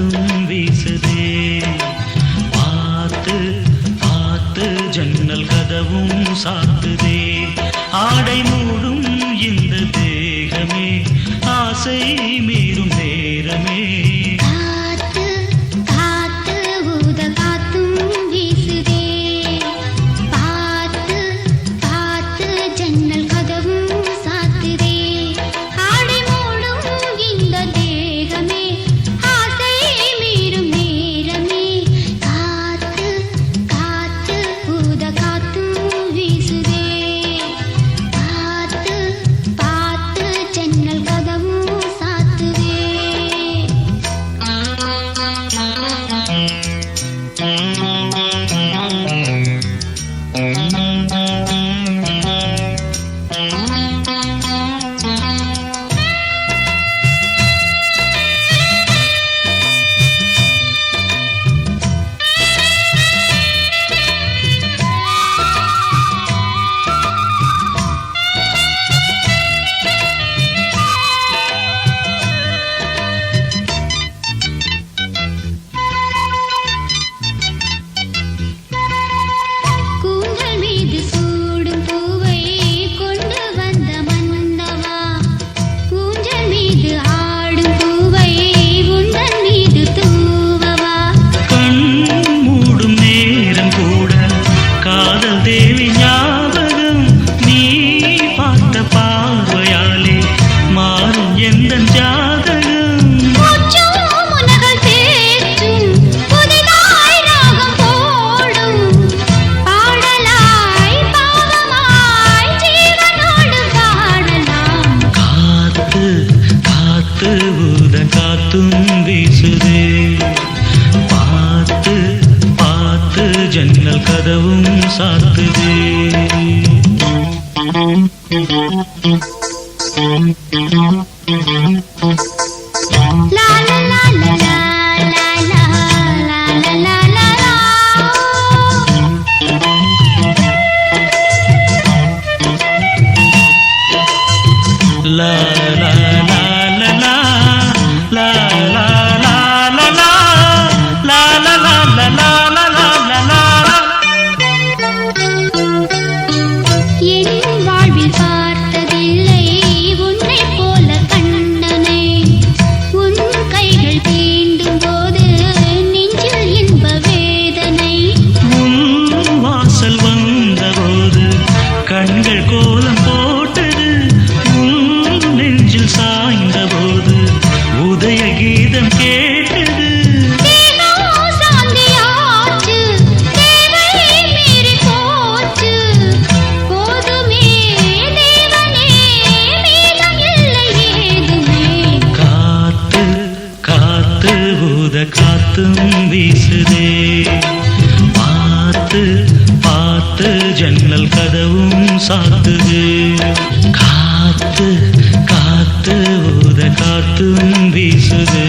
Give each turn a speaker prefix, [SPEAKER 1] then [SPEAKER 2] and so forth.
[SPEAKER 1] காற்றும் வீசுதே. பார்த்து பார்த்து ஜன்னல் கதவும் சாத்துதே. ஆடை மூடும் இந்த தேகமே. ஆசை Mm-hmm. ஜன்னல் கதவும் சாத்துதே லா லா லா லா
[SPEAKER 2] la la la கண்கள் கோலம் போட்டது. நெஞ்சில் சாய்ந்த போது உதய கீதம் கேட்டது. காத்து காத்து வீசுதே. பார்த்து பார்த்து ஜன்னல் கதவும் சாத்துது. காத்து காத்து ஊத காத்தும் வீசுது.